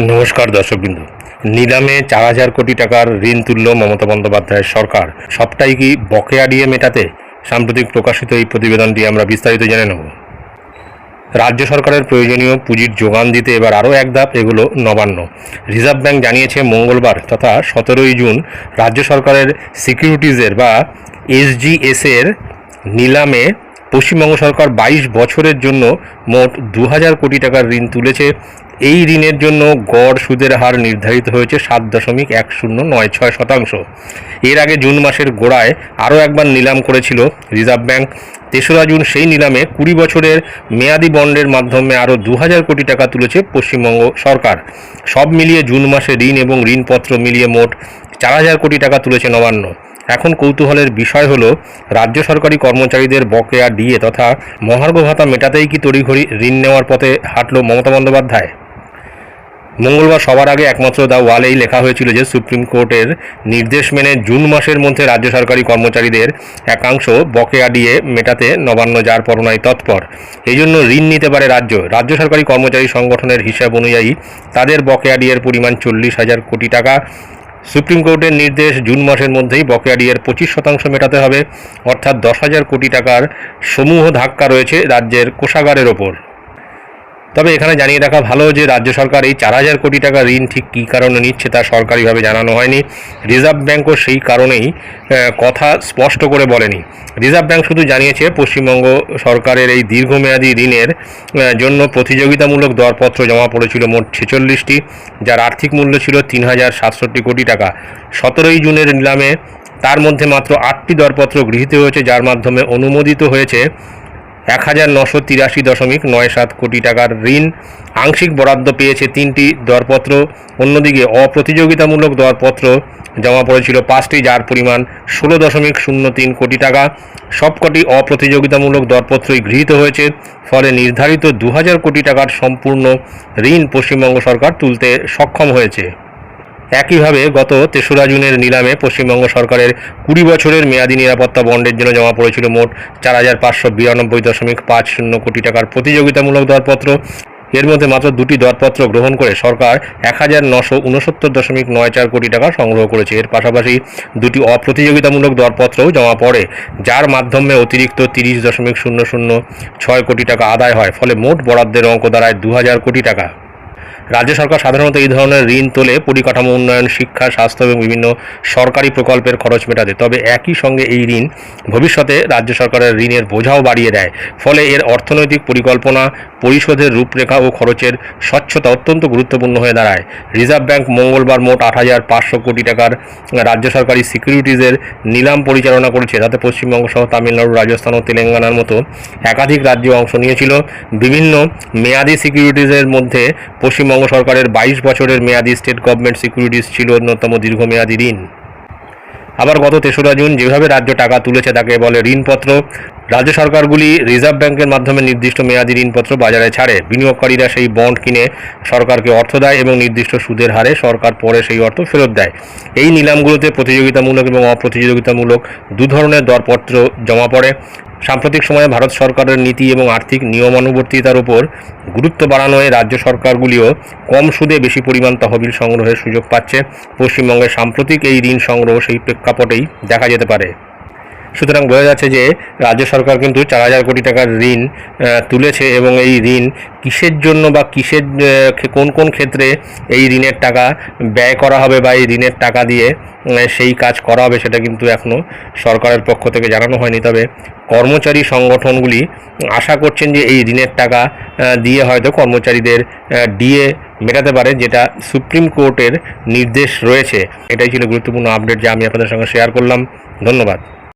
নমস্কার দর্শকবৃন্দ। নিলামে চার হাজার কোটি টাকার ঋণ তুলল মমতা বন্দ্যোপাধ্যায়ের সরকার। সবটাই কি বকেয়া দিয়ে মেটাতে? সাম্প্রতিক প্রকাশিত এই প্রতিবেদনটি আমরা বিস্তারিত জেনে নেব। রাজ্য সরকারের প্রয়োজনীয় পুঁজির যোগান দিতে এবার আরও এক ধাপ এগুলো নবান্ন। রিজার্ভ ব্যাংক জানিয়েছে, মঙ্গলবার তথা সতেরোই জুন রাজ্য সরকারের সিকিউরিটিজের বা এসজিএসের নিলামে পশ্চিমবঙ্গ সরকার বাইশ বছরের জন্য মোট দু হাজার কোটি টাকার ঋণ তুলেছে এই ঋণের জন্য গড় সুদের হার নির্ধারিত হয়েছে সাত দশমিক এক শূন্য নয় ছয় শতাংশ। এর আগে জুন মাসের গোড়ায় আরও একবার নিলাম করেছিল রিজার্ভ ব্যাংক। তেসরা জুন সেই নিলামে কুড়ি বছরের মেয়াদি বন্ডের মাধ্যমে আরও দু হাজার কোটি টাকা তুলেছে পশ্চিমবঙ্গ সরকার। সব মিলিয়ে জুন মাসে ঋণ এবং ঋণপত্র মিলিয়ে মোট চার হাজার কোটি টাকা তুলেছে নবান্ন। এখন কৌতূহলের বিষয় হলো, রাজ্য সরকারি কর্মচারীদের বকেয়া ডিএ তথা মহার্ঘ ভাতা মেটাতেই কি তড়িঘড়ি ঋণ নেওয়ার পথে হাঁটল মমতা বন্দ্যোপাধ্যায়? মঙ্গলবার সবার আগে একমাত্র দা ওয়ালেই লেখা হয়েছিল যে সুপ্রিম কোর্টের নির্দেশ মেনে জুন মাসের মধ্যে রাজ্য সরকারি কর্মচারীদের একাংশ বকেয়া দিয়ে মেটাতে নবান্ন যার পরনায় তৎপর। এই জন্য ঋণ নিতে পারে রাজ্য। রাজ্য সরকারি কর্মচারী সংগঠনের হিসাব অনুযায়ী তাদের বকেয়া ডিয়ের পরিমাণ চল্লিশ হাজার কোটি টাকা। সুপ্রিম কোর্টের নির্দেশ জুন মাসের মধ্যেই বকেয়া ডিয়ের পঁচিশ শতাংশ মেটাতে হবে। অর্থাৎ দশ হাজার কোটি টাকার সমূহ ধাক্কা রয়েছে রাজ্যের কোষাগারের ওপর। তবে এখানে জানিয়ে রাখা ভালো যে রাজ্য সরকার এই চার হাজার কোটি টাকা ঋণ ঠিক কী কারণে নিচ্ছে তা সরকারিভাবে জানানো হয়নি। রিজার্ভ ব্যাঙ্কও সেই কারণেই কথা স্পষ্ট করে বলেনি। রিজার্ভ ব্যাঙ্ক শুধু জানিয়েছে, পশ্চিমবঙ্গ সরকারের এই দীর্ঘমেয়াদী ঋণের জন্য প্রতিযোগিতামূলক দরপত্র জমা পড়েছিল মোট ছেচল্লিশটি, যার আর্থিক মূল্য ছিল তিন হাজার সাতষট্টি কোটি টাকা। সতেরোই জুনের নিলামে তার মধ্যে মাত্র আটটি দরপত্র গৃহীত হয়েছে, যার মাধ্যমে অনুমোদিত হয়েছে এক হাজার নশো তিরাশি দশমিক নয় সাত কোটি টাকার ঋণ। আংশিক বরাদ্দ পেয়েছে তিনটি দরপত্র। অন্যদিকে অপ্রতিযোগিতামূলক দরপত্র জমা পড়েছিল পাঁচটি, যার পরিমাণ ষোলো দশমিক শূন্য তিন কোটি টাকা। সবকটি অপ্রতিযোগিতামূলক দরপত্রই গৃহীত হয়েছে, ফলে নির্ধারিত দু হাজার কোটি টাকার সম্পূর্ণ ঋণ পশ্চিমবঙ্গ সরকার তুলতে সক্ষম হয়েছে। একইভাবে গত তেসরা জুনের নিলামে পশ্চিমবঙ্গ সরকারের কুড়ি বছরের মেয়াদি নিরাপত্তা বন্ডের জন্য জমা পড়েছিল মোট চার হাজার পাঁচশো বিরানব্বই দশমিক পাঁচ শূন্য কোটি টাকার প্রতিযোগিতামূলক দরপত্র। এর মধ্যে মাত্র দুটি দরপত্র গ্রহণ করে সরকার এক হাজার নশো উনসত্তর দশমিক নয় চার কোটি টাকা সংগ্রহ করেছে। এর পাশাপাশি দুটি অপ্রতিযোগিতামূলক দরপত্রও জমা পড়ে, যার মাধ্যমে অতিরিক্ত তিরিশ দশমিক শূন্য শূন্য ছয় কোটি টাকা আদায় হয়। ফলে মোট বরাদ্দের অঙ্ক দাঁড়ায় দু হাজার কোটি টাকা। রাজ্য সরকার সাধারণত এই ধরনের ঋণ তোলে পরিকাঠামো উন্নয়ন, শিক্ষা, স্বাস্থ্য এবং বিভিন্ন সরকারি প্রকল্পের খরচ মেটাতে। তবে একই সঙ্গে এই ঋণ ভবিষ্যতে রাজ্য সরকারের ঋণের বোঝাও বাড়িয়ে দেয়। ফলে এর অর্থনৈতিক পরিকল্পনা, পরিশোধের রূপরেখা ও খরচের স্বচ্ছতা অত্যন্ত গুরুত্বপূর্ণ হয়ে দাঁড়ায়। রিজার্ভ ব্যাংক মঙ্গলবার মোট আট হাজার পাঁচশো কোটি টাকার রাজ্য সরকারি সিকিউরিটিজের নিলাম পরিচালনা করেছে। তাতে পশ্চিমবঙ্গ সহ তামিলনাড়ু, রাজস্থান ও তেলেঙ্গানার মতো একাধিক রাজ্য অংশ নিয়েছিল। বিভিন্ন মেয়াদি সিকিউরিটিজের মধ্যে পশ্চিমবঙ্গ সরকারের বাইশ বছরের মেয়াদি স্টেট গভর্নমেন্ট সিকিউরিটিস ছিল অন্যতম দীর্ঘমেয়াদী ঋণ। আবার গত তেসরা জুন যেভাবে রাজ্য টাকা তুলেছে তাকে বলে ঋণপত্র, রাজ্য সরকারগুলি রিজার্ভ ব্যাংকের মাধ্যমে নির্দিষ্ট মেয়াদি ঋণপত্র বাজারে ছাড়ে। বিনিয়োগকারীরা সেই বন্ড কিনে সরকারকে অর্থ দেয় এবং নির্দিষ্ট সুদের হারে সরকার পরে সেই অর্থ ফেরত দেয়। এই নিলামগুলোতে প্রতিযোগিতামূলক এবং অপ্রতিযোগিতামূলক দু ধরনের দরপত্র জমা পড়ে। সাম্প্রতিক সময়ে ভারত সরকারের নীতি এবং আর্থিক নিয়মানুবর্তিতার উপর গুরুত্ব বাড়ানোয় রাজ্য সরকারগুলিও কম সুদে বেশি পরিমাণ তহবিল সংগ্রহের সুযোগ পাচ্ছে। পশ্চিমবঙ্গের সাম্প্রতিক এই ঋণ সংগ্রহ সেই প্রেক্ষাপটেই দেখা যেতে পারে। সুতরাং বোঝা যাচ্ছে যে রাজ্য সরকার কিন্তু চার হাজার কোটি টাকার ঋণ তুলেছে এবং এই ঋণ কিসের জন্য বা কিসের কোন কোন ক্ষেত্রে এই ঋণের টাকা ব্যয় করা হবে বা এই ঋণের টাকা দিয়ে সেই কাজ করা হবে সেটা কিন্তু এখনও সরকারের পক্ষ থেকে জানানো হয়নি। তবে কর্মচারী সংগঠনগুলি আশা করছেন যে এই ঋণের টাকা দিয়ে হয়তো কর্মচারীদের ডিএ মেটাতে পারে, যেটা সুপ্রিম কোর্টের নির্দেশ রয়েছে। এটাই ছিল গুরুত্বপূর্ণ আপডেট যা আমি আপনাদের সঙ্গে শেয়ার করলাম। ধন্যবাদ।